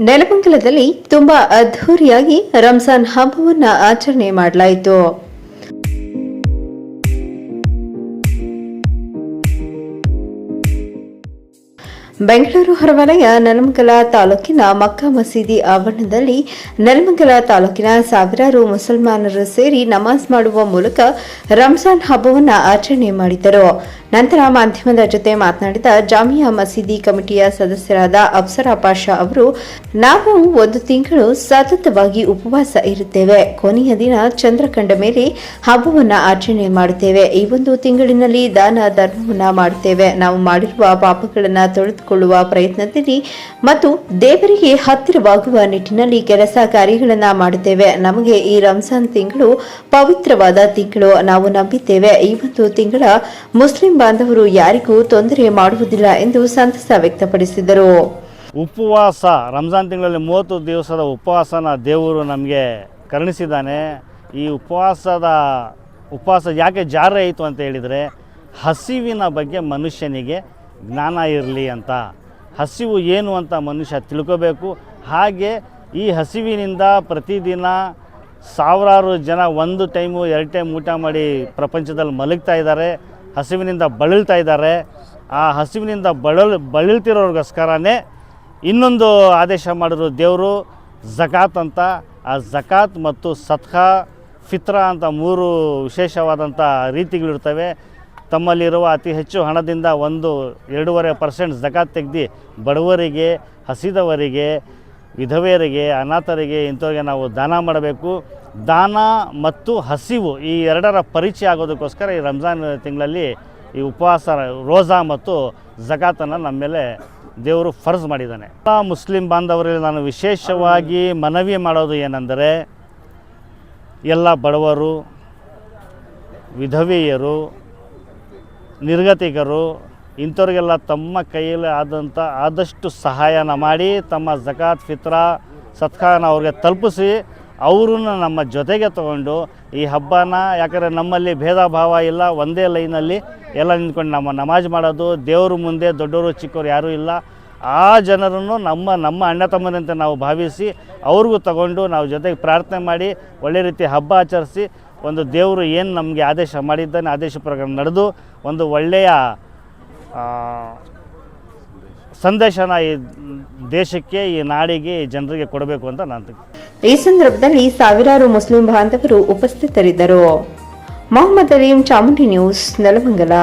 ನೆಲಮಂಗಲದಲ್ಲಿ ತುಂಬಾ ಅದ್ಧೂರಿಯಾಗಿ ರಂಜಾನ್ ಹಬ್ಬವನ್ನ ಆಚರಣೆ ಮಾಡಲಾಯಿತು. ಬೆಂಗಳೂರು ಹೊರವಲಯ ನೆಲಮಂಗಲ ತಾಲೂಕಿನ ಮಕ್ಕಾ ಮಸೀದಿ ಆವರಣದಲ್ಲಿ ನೆಲಮಂಗಲ ತಾಲೂಕಿನ ಸಾವಿರಾರು ಮುಸಲ್ಮಾನರು ಸೇರಿ ನಮಾಜ್ ಮಾಡುವ ಮೂಲಕ ರಂಜಾನ್ ಹಬ್ಬವನ್ನು ಆಚರಣೆ ಮಾಡಿದರು. ನಂತರ ಮಾಧ್ಯಮದ ಜೊತೆ ಮಾತನಾಡಿದ ಜಾಮಿಯಾ ಮಸೀದಿ ಕಮಿಟಿಯ ಸದಸ್ಯರಾದ ಅಪ್ಸರಾ ಪಾಷಾ ಅವರು, ನಾವು ಒಂದು ತಿಂಗಳು ಸತತವಾಗಿ ಉಪವಾಸ ಇರುತ್ತೇವೆ. ಕೊನೆಯ ದಿನ ಚಂದ್ರ ಕಂಡ ಮೇಲೆ ಹಬ್ಬವನ್ನು ಆಚರಣೆ ಮಾಡುತ್ತೇವೆ. ಈ ಒಂದು ತಿಂಗಳಿನಲ್ಲಿ ದಾನ ಧರ್ಮವನ್ನು ಮಾಡುತ್ತೇವೆ. ನಾವು ಮಾಡಿರುವ ಪಾಪಗಳನ್ನ ತೊಳೆದುಕೊಳ್ಳುವ ಪ್ರಯತ್ನದಲ್ಲಿ ಮತ್ತು ದೇವರಿಗೆ ಹತ್ತಿರವಾಗುವ ನಿಟ್ಟಿನಲ್ಲಿ ಕೆಲಸ ಕಾರ್ಯಗಳನ್ನ ಮಾಡುತ್ತೇವೆ. ನಮಗೆ ಈ ರಂಜಾನ್ ತಿಂಗಳು ಪವಿತ್ರವಾದ ತಿಂಗಳು. ನಾವು ನಂಬಿದ್ದೇವೆ. ಈ ಒಂದು ತಿಂಗಳ ಮುಸ್ಲಿಂ ಬಾಂಧವರು ಯಾರಿಗೂ ತೊಂದರೆ ಮಾಡುವುದಿಲ್ಲ ಎಂದು ಸಂತಸ ವ್ಯಕ್ತಪಡಿಸಿದರು. ಉಪವಾಸ. ರಂಜಾನ್ ತಿಂಗಳಲ್ಲಿ ಮೂವತ್ತು ದಿವಸದ ಉಪವಾಸನ ದೇವರು ನಮಗೆ ಕರುಣಿಸಿದ್ದಾನೆ. ಈ ಉಪವಾಸದ, ಉಪವಾಸ ಯಾಕೆ ಜಾರಿ ಆಯಿತು ಅಂತ ಹೇಳಿದರೆ ಹಸಿವಿನ ಬಗ್ಗೆ ಮನುಷ್ಯನಿಗೆ ಜ್ಞಾನ ಇರಲಿ ಅಂತ, ಹಸಿವು ಏನು ಅಂತ ಮನುಷ್ಯ ತಿಳ್ಕೋಬೇಕು. ಹಾಗೆ ಈ ಹಸಿವಿನಿಂದ ಪ್ರತಿದಿನ ಸಾವಿರಾರು ಜನ ಒಂದು ಟೈಮು, ಎರಡು ಟೈಮ್ ಊಟ ಮಾಡಿ ಪ್ರಪಂಚದಲ್ಲಿ ಮಲಗ್ತಾ ಇದ್ದಾರೆ, ಹಸಿವಿನಿಂದ ಬಳಲ್ತಾ ಇದ್ದಾರೆ. ಆ ಹಸಿವಿನಿಂದ ಬಳಲ್, ಬಳಲ್ತಿರೋರಿಗೋಸ್ಕರನೇ ಇನ್ನೊಂದು ಆದೇಶ ಮಾಡಿದ್ರು ದೇವರು, ಜಕಾತ್ ಅಂತ. ಆ ಜಕಾತ್ ಮತ್ತು ಸತ್ಖ ಫಿತ್ರ ಅಂತ ಮೂರು ವಿಶೇಷವಾದಂಥ ರೀತಿಗಳಿರ್ತವೆ. ತಮ್ಮಲ್ಲಿರುವ ಅತಿ ಹೆಚ್ಚು ಹಣದಿಂದ ಒಂದು ಎರಡೂವರೆ ಪರ್ಸೆಂಟ್ ಜಕಾತ್ ತೆಗ್ದು ಬಡವರಿಗೆ, ಹಸಿದವರಿಗೆ, ವಿಧವೆಯರಿಗೆ, ಅನಾಥರಿಗೆ ಇಂಥವ್ರಿಗೆ ನಾವು ದಾನ ಮಾಡಬೇಕು. ದಾನ ಮತ್ತು ಹಸಿವು ಈ ಎರಡರ ಪರಿಚಯ ಆಗೋದಕ್ಕೋಸ್ಕರ ಈ ರಂಜಾನ್ ತಿಂಗಳಲ್ಲಿ ಈ ಉಪವಾಸ, ರೋಜಾ ಮತ್ತು ಜಕಾತನ್ನು ನಮ್ಮ ಮೇಲೆ ದೇವರು ಫರ್ಜ್ ಮಾಡಿದ್ದಾನೆ. ಎಲ್ಲ ಮುಸ್ಲಿಂ ಬಾಂಧವರಲ್ಲಿ ನಾನು ವಿಶೇಷವಾಗಿ ಮನವಿ ಮಾಡೋದು ಏನೆಂದರೆ, ಎಲ್ಲ ಬಡವರು, ವಿಧವೆಯರು ನಿರ್ಗತಿಕರು, ಇಂಥವ್ರಿಗೆಲ್ಲ ತಮ್ಮ ಕೈಯಲ್ಲಿ ಆದಂಥ ಆದಷ್ಟು ಸಹಾಯನ ಮಾಡಿ ತಮ್ಮ ಜಕಾತ್, ಫಿತ್ರ ಸತ್ಕಾರನ ಅವ್ರಿಗೆ ತಲುಪಿಸಿ ಅವ್ರನ್ನ ನಮ್ಮ ಜೊತೆಗೆ ತಗೊಂಡು ಈ ಹಬ್ಬನ, ಯಾಕಂದರೆ ನಮ್ಮಲ್ಲಿ ಭೇದ ಭಾವ ಇಲ್ಲ, ಒಂದೇ ಲೈನಲ್ಲಿ ಎಲ್ಲ ನಿಂತ್ಕೊಂಡು ನಮ್ಮ ನಮಾಜ್ ಮಾಡೋದು, ದೇವ್ರ ಮುಂದೆ ದೊಡ್ಡವರು ಚಿಕ್ಕವರು ಯಾರೂ ಇಲ್ಲ. ಆ ಜನರನ್ನು ನಮ್ಮ ನಮ್ಮ ಅಣ್ಣ ತಮ್ಮನಂತೆ ನಾವು ಭಾವಿಸಿ ಅವ್ರಿಗೂ ತಗೊಂಡು ನಾವು ಜೊತೆಗೆ ಪ್ರಾರ್ಥನೆ ಮಾಡಿ ಒಳ್ಳೆ ರೀತಿ ಹಬ್ಬ ಆಚರಿಸಿ ಒಂದು ದೇವರು ಏನು ನಮಗೆ ಆದೇಶ ಮಾಡಿದ್ದಾನೆ, ಆದೇಶ ಪ್ರಕಾರ ನಡೆದು ಒಂದು ಒಳ್ಳೆಯ ಸಂದೇಶನ ಈ ದೇಶಕ್ಕೆ, ಈ ನಾಡಿಗೆ ಈ ಜನರಿಗೆ ಕೊಡಬೇಕು ಅಂತ ನಾನು ಈ ಸಂದರ್ಭದಲ್ಲಿ ಸಾವಿರಾರು ಮುಸ್ಲಿಂ ಬಾಂಧವರು ಉಪಸ್ಥಿತರಿದ್ದರು. ಮೊಹಮ್ಮದ್ ಅಲೀಂ ಚಾಮುಂಡಿ ನ್ಯೂಸ್, ನೆಲಮಂಗಲ.